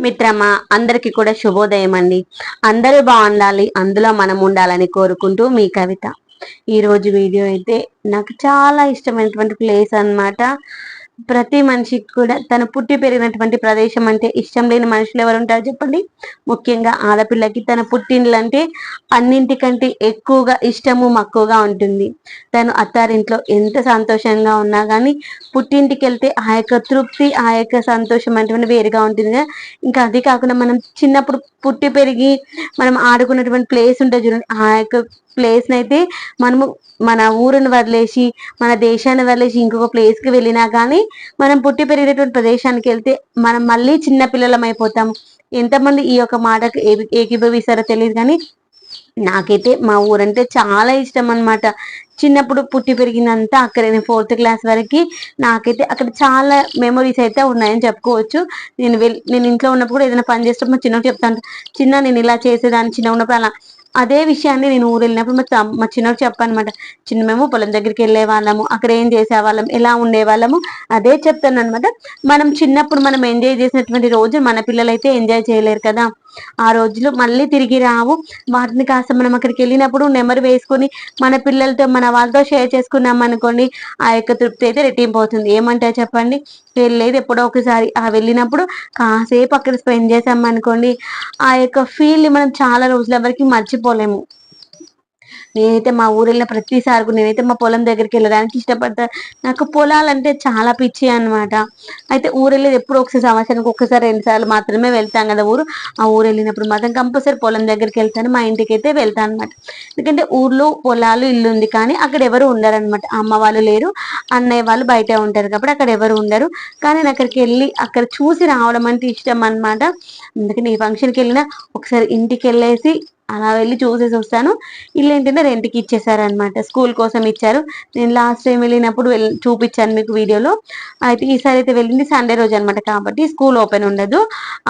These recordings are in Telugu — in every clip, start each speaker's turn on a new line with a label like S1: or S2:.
S1: మిత్రమా అందరికి కూడా శుభోదయం అండి. అందరూ బాగుండాలి అందులో మనం ఉండాలని కోరుకుంటూ మీ కవిత. ఈరోజు వీడియో అయితే నాకు చాలా ఇష్టమైనటువంటి ప్లేస్ అన్నమాట. ప్రతి మనిషికి కూడా తను పుట్టి పెరిగినటువంటి ప్రదేశం అంటే ఇష్టం లేని మనుషులు ఎవరు ఉంటారు చెప్పండి? ముఖ్యంగా ఆడపిల్లకి తన పుట్టిండ్లంటే అన్నింటికంటే ఎక్కువగా ఇష్టము మక్కువగా ఉంటుంది. తను అత్తారింట్లో ఎంత సంతోషంగా ఉన్నా కానీ పుట్టింటికి వెళ్తే ఆ యొక్క తృప్తి ఆ యొక్క సంతోషం అంటే వేరుగా ఉంటుంది కదా ఇంకా అది కాకుండా మనం చిన్నప్పుడు పుట్టి పెరిగి మనం ఆడుకున్నటువంటి ప్లేస్ ఉంటుంది చూడండి ఆ యొక్క ప్లేస్ అయితే మనము మన ఊరిని వదిలేసి మన దేశాన్ని వదిలేసి ఇంకొక ప్లేస్కి వెళ్ళినా కానీ మనం పుట్టి పెరిగినటువంటి ప్రదేశానికి వెళ్తే మనం మళ్ళీ చిన్న పిల్లలం అయిపోతాం ఎంతమంది ఈ యొక్క మాటకు ఏకీభవిస్తారో తెలియదు కానీ నాకైతే మా ఊరంటే చాలా ఇష్టం అన్నమాట. చిన్నప్పుడు పుట్టి పెరిగినంత అక్కడ నేను ఫోర్త్ క్లాస్ వరకు నాకైతే అక్కడ చాలా మెమరీస్ అయితే ఉన్నాయని చెప్పుకోవచ్చు. నేను వెళ్ళి నేను ఇంట్లో ఉన్నప్పుడు ఏదైనా పని చేసేటప్పుడు చిన్నప్పుడు చెప్తాను చిన్న నేను ఇలా చేసేదాన్ని చిన్న ఉన్నప్పుడు అలా అదే విషయాన్ని నేను ఊరు వెళ్ళినప్పుడు మా మా చిన్నప్పుడు చెప్పానమాట. చిన్న మేము పొలం దగ్గరికి వెళ్ళే వాళ్ళము అక్కడ ఏం చేసేవాళ్ళం ఎలా ఉండేవాళ్ళము అదే చెప్తాను అనమాట మనం చిన్నప్పుడు మనం ఎంజాయ్ చేసినటువంటి రోజు మన పిల్లలైతే ఎంజాయ్ చేయలేరు కదా. ఆ రోజులు మళ్ళీ తిరిగి రావు. వాటిని కాస్త మనం అక్కడికి వెళ్ళినప్పుడు నెమరు వేసుకొని మన పిల్లలతో మన వాళ్ళతో షేర్ చేసుకున్నాం అనుకోండి ఆ యొక్క తృప్తి అయితే రెట్టింపు అవుతుంది. ఏమంటారు చెప్పండి? వెళ్ళేది ఎప్పుడో ఒకసారి. ఆ వెళ్ళినప్పుడు కాసేపు అక్కడ స్పెండ్ చేసాం అనుకోండి ఆ యొక్క ఫీల్ని మనం చాలా రోజుల వరకు మర్చిపోలేము. నేనైతే మా ఊరు వెళ్ళిన ప్రతిసారి కూడా నేనైతే మా పొలం దగ్గరికి వెళ్ళడానికి ఇష్టపడతా. నాకు పొలాలంటే చాలా పిచ్చి అన్నమాట. అయితే ఊరు వెళ్ళేది ఎప్పుడు ఒకసారి సంవత్సరానికి ఒక్కసారి రెండు సార్లు మాత్రమే వెళ్తాం కదా ఊరు. ఆ ఊరు వెళ్ళినప్పుడు మాత్రం కంపల్సరీ పొలం దగ్గరికి వెళ్తాను మా ఇంటికి అయితే వెళ్తాను అనమాట ఎందుకంటే ఊర్లో పొలాలు ఇల్లు ఉంది కానీ అక్కడ ఎవరు ఉండరు అనమాట అమ్మ వాళ్ళు లేరు అన్నయ్య వాళ్ళు బయట ఉంటారు కాబట్టి అక్కడ ఎవరు ఉండరు. కానీ నేను అక్కడికి వెళ్ళి అక్కడ చూసి రావడం అంటే ఇష్టం అనమాట అందుకని ఈ ఫంక్షన్కి వెళ్ళినా ఒకసారి ఇంటికి వెళ్ళేసి అలా వెళ్ళి చూసేసి వస్తాను. ఇల్లు ఏంటంటే రెంట్కి ఇచ్చేసారనమాట స్కూల్ కోసం ఇచ్చారు. నేను లాస్ట్ టైం వెళ్ళినప్పుడు వెళ్ళి చూపించాను మీకు వీడియోలో. అయితే ఈసారి అయితే వెళ్ళింది సండే రోజు అనమాట కాబట్టి స్కూల్ ఓపెన్ ఉండదు.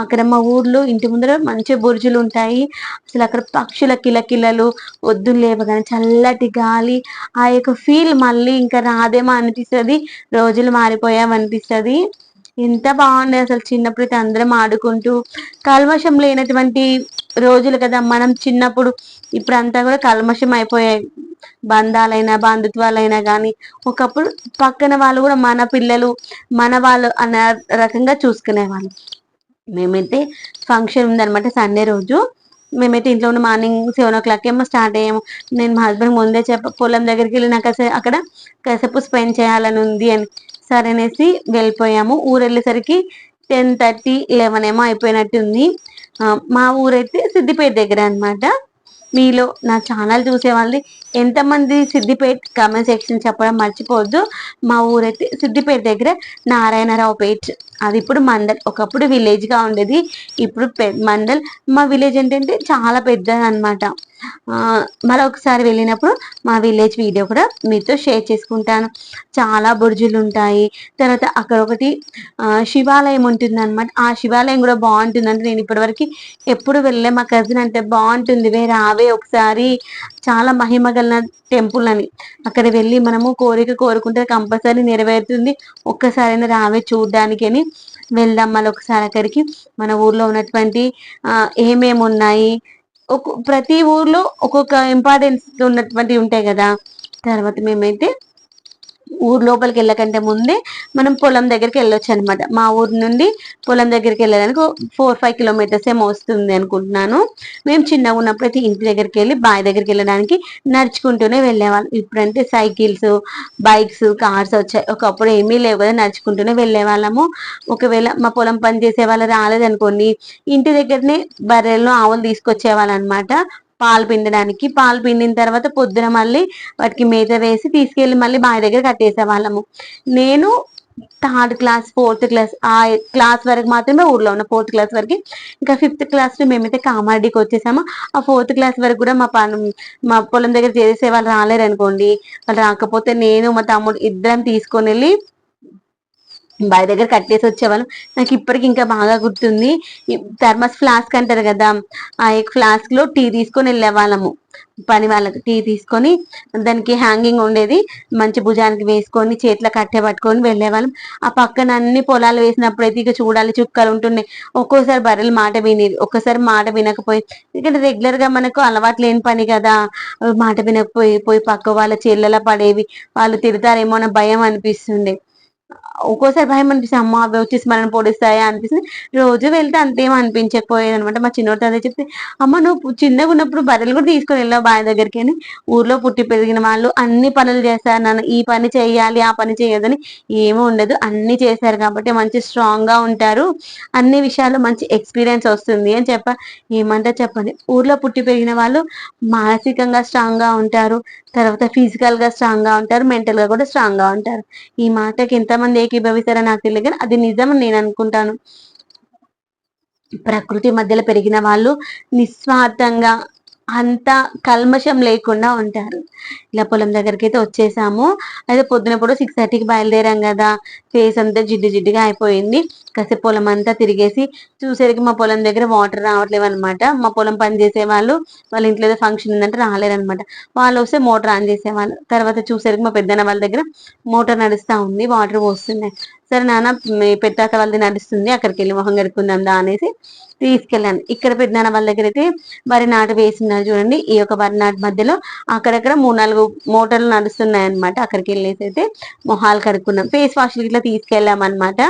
S1: అక్కడ మా ఊర్లో ఇంటి ముందర మంచి బుర్జులు ఉంటాయి. అసలు అక్కడ పక్షుల కిలకిలలు వద్దు లేవగానే చల్లటి గాలి ఆ యొక్క ఫీల్ మళ్ళీ ఇంకా రాదేమో అనిపిస్తుంది. రోజులు మారిపోయాం అనిపిస్తుంది ఎంత బాగుండే అసలు చిన్నప్పుడు అయితే అందరం ఆడుకుంటూ. కల్మషం లేనటువంటి రోజులు కదా మనం చిన్నప్పుడు. ఇప్పుడు అంతా కూడా కల్మషం అయిపోయాయి. బంధాలైనా బంధుత్వాలైనా కానీ ఒకప్పుడు పక్కన వాళ్ళు కూడా మన పిల్లలు మన వాళ్ళు అన్న రకంగా చూసుకునే వాళ్ళు మేమైతే ఫంక్షన్ ఉందన్నమాట సండే రోజు. మేమైతే ఇంట్లో ఉన్న మార్నింగ్ సెవెన్ ఓ క్లాక్ ఏమో స్టార్ట్ అయ్యాము. నేను మా హస్బెండ్ ముందే చెప్ప పొలం దగ్గరికి వెళ్ళి నాకు అసలు అక్కడ కాసేపు స్పెండ్ చేయాలని ఉంది అని. సరే అనేసి వెళ్ళిపోయాము. ఊరు వెళ్ళేసరికి టెన్ థర్టీ లెవెన్ ఏమో అయిపోయినట్టుంది. మా ఊరైతే సిద్దిపేట దగ్గర అన్నమాట. మీలో నా ఛానల్ చూసేవాళ్ళని ఎంతమంది సిద్దిపేట కామెంట్ సెక్షన్ చెప్పడం మర్చిపోవద్దు. మా ఊరైతే సిద్దిపేట దగ్గర నారాయణరావు పేట్ అది ఇప్పుడు మండల్ ఒకప్పుడు విలేజ్గా ఉండేది ఇప్పుడు మండల్ మా విలేజ్ ఏంటంటే చాలా పెద్దది అనమాట మరొకసారి వెళ్ళినప్పుడు మా విలేజ్ వీడియో కూడా మీతో షేర్ చేసుకుంటాను. చాలా బుర్జులు ఉంటాయి తర్వాత అక్కడ ఒకటి శివాలయం ఉంటుంది అనమాట ఆ శివాలయం కూడా బాగుంటుంది అంటే నేను ఇప్పటివరకు ఎప్పుడు వెళ్ళే మా కజిన్ అంటే బాగుంటుంది. వే రావే ఒకసారి చాలా మహిమ గల టెంపుల్ అని. అక్కడ వెళ్ళి మనము కోరిక కోరుకుంటే కంపల్సరీ నెరవేరుతుంది. ఒక్కసారైనా రావే చూడడానికి అని వెళ్దాం మళ్ళీ ఒకసారి అక్కడికి. మన ఊర్లో ఉన్నటువంటి ఏమేమి ఉన్నాయి? ఒక ప్రతి ఊర్లో ఒక్కొక్క ఇంపార్టెన్స్ ఉన్నటువంటివి ఉంటాయి కదా. తర్వాత మేమైతే ఊరు లోపలికి వెళ్ళకంటే ముందే మనం పొలం దగ్గరికి వెళ్ళొచ్చు అనమాట మా ఊరు నుండి పొలం దగ్గరికి వెళ్ళడానికి ఫోర్ ఫైవ్ కిలోమీటర్స్ ఏమో వస్తుంది అనుకుంటున్నాను. మేము చిన్నగా ఉన్నప్పుడు అయితే ఇంటి దగ్గరికి వెళ్ళి బావి దగ్గరికి వెళ్ళడానికి నడుచుకుంటూనే వెళ్ళేవాళ్ళం. ఇప్పుడంటే సైకిల్స్ బైక్స్ కార్స్ వచ్చాయి. ఒకప్పుడు ఏమీ లేవు కదా నడుచుకుంటూనే వెళ్ళేవాళ్ళము. ఒకవేళ మా పొలం పని చేసే వాళ్ళు రాలేదనుకోండి ఇంటి దగ్గరనే బర్రెలను ఆవులు తీసుకొచ్చేవాళ్ళు అనమాట పాలు పిండడానికి. పాలు పిండిన తర్వాత పొద్దున మళ్ళీ వాటికి మేత వేసి తీసుకెళ్ళి మళ్ళీ బావి దగ్గర కట్టేసే వాళ్ళము. నేను థర్డ్ క్లాస్ ఫోర్త్ క్లాస్ ఆ క్లాస్ వరకు మాత్రమే ఊర్లో ఉన్న ఫోర్త్ క్లాస్ వరకు. ఇంకా ఫిఫ్త్ క్లాస్ మేమైతే కామారెడ్డికి వచ్చేసాము. ఆ ఫోర్త్ క్లాస్ వరకు కూడా మా పని మా పొలం దగ్గర చేసే వాళ్ళు రాలేరు అనుకోండి వాళ్ళు రాకపోతే నేను మా తమ్ముడు ఇద్దరం తీసుకొని వెళ్ళి బావి దగ్గర కట్టేసి వచ్చేవాళ్ళం. నాకు ఇప్పటికి ఇంకా బాగా గుర్తుంది. థర్మస్ ఫ్లాస్క్ అంటారు కదా ఆ ఫ్లాస్క్లో టీ తీసుకొని వెళ్ళే వాళ్ళము పని వాళ్ళకి టీ తీసుకొని దానికి హ్యాంగింగ్ ఉండేది. మంచి భుజానికి వేసుకొని చేతిలో కట్టె పట్టుకొని వెళ్ళేవాళ్ళం. ఆ పక్కన అన్ని పొలాలు వేసినప్పుడు అయితే ఇక చూడాలి చుక్కలు ఉంటున్నాయి. ఒక్కోసారి బర్రెలు మాట వినేది ఒక్కసారి మాట వినకపోయి ఎందుకంటే రెగ్యులర్గా మనకు అలవాటు లేని పని కదా. మాట వినకపోయి పోయి పక్క వాళ్ళ చెల్లెల పడేవి వాళ్ళు తిడతారేమో అన్న భయం అనిపిస్తుండే. ఒక్కోసారి భయం అనిపిస్తుంది అమ్మ అవి వచ్చేసి మనం పొడిస్తాయా? అనిపిస్తుంది. రోజు వెళ్తే అంతేం అనిపించకపోయేది అనమాట. మా చిన్నోడితో అదే చెప్తే అమ్మ నువ్వు చిన్నగా ఉన్నప్పుడు బర్రెలు కూడా తీసుకొని వెళ్ళావు బావి దగ్గరికి అని. ఊర్లో పుట్టి పెరిగిన వాళ్ళు అన్ని పనులు చేస్తారు. నన్ను ఈ పని చేయాలి ఆ పని చేయదని ఏమీ ఉండదు. అన్ని చేశారు కాబట్టి మంచి స్ట్రాంగ్గా ఉంటారు. అన్ని విషయాల్లో మంచి ఎక్స్పీరియన్స్ వస్తుంది అని చెప్ప ఏమంటే చెప్పండి. ఊర్లో పుట్టి పెరిగిన వాళ్ళు మానసికంగా స్ట్రాంగ్గా ఉంటారు. తర్వాత ఫిజికల్గా స్ట్రాంగ్గా ఉంటారు. మెంటల్గా కూడా స్ట్రాంగ్గా ఉంటారు. ఈ మాటకి మంది ఏకీభవిస్తారో నాకు తెలియదు కానీ అది నిజం నేను అనుకుంటాను. ప్రకృతి మధ్యలో పెరిగిన వాళ్ళు నిస్వార్థంగా అంత కల్మషం లేకుండా ఉంటారు. ఇలా పొలం దగ్గరికి అయితే వచ్చేసాము అయితే పొద్దునప్పుడు సిక్స్ థర్టీకి బయలుదేరాం కదా. ఫేస్ అంతా జిడ్డు జిడ్డుగా అయిపోయింది. కాసేపు పొలం అంతా తిరిగేసి చూసేసరికి మా పొలం దగ్గర వాటర్ రావట్లేవు అనమాట మా పొలం పని చేసే వాళ్ళు వాళ్ళ ఇంట్లో ఏదో ఫంక్షన్ ఉందంటే రాలేరనమాట వాళ్ళు వస్తే మోటార్ ఆన్ చేసేవాళ్ళు. తర్వాత చూసేసరికి మా పెద్దన్న వాళ్ళ దగ్గర మోటార్ నడుస్తూ ఉంది వాటర్ పోస్తున్నాయి. సరే నాన్న మీ వాళ్ళది నడుస్తుంది అక్కడికి వెళ్ళి మొహం గడుపుకుందాం దా అనేసి తీసుకెళ్ళాను. ఇక్కడ పెద్దనాన్న వాళ్ళ దగ్గర అయితే వరి నాటు వేసినారు చూడండి. ఈ యొక్క వరి నాటు మధ్యలో అక్కడక్కడ మూడు నాలుగు మోటార్లు నడుస్తున్నాయి అనమాట అక్కడికి వెళ్ళేసి అయితే మొహాలు కడుక్కున్నాం. ఫేస్ వాష్ ఇట్లా తీసుకెళ్ళాం అనమాట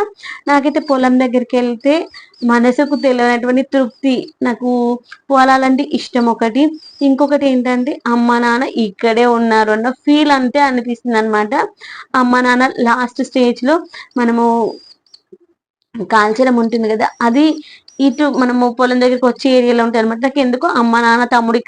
S1: నాకైతే పొలం దగ్గరికి వెళ్తే మనసుకు తెలియనటువంటి తృప్తి నాకు పొలాలంటే ఇష్టం ఒకటి. ఇంకొకటి ఏంటంటే అమ్మ నాన్న ఇక్కడే ఉన్నారు అన్న ఫీల్ అంతే అనిపిస్తుంది అనమాట అమ్మ నాన్న లాస్ట్ స్టేజ్లో మనము కాల్చడం ఉంటుంది కదా అది ఇటు మనము పొలం దగ్గరికి వచ్చే ఏరియాలో ఉంటాయి అనమాట నాకు ఎందుకు అమ్మ నాన్న తమ్ముడు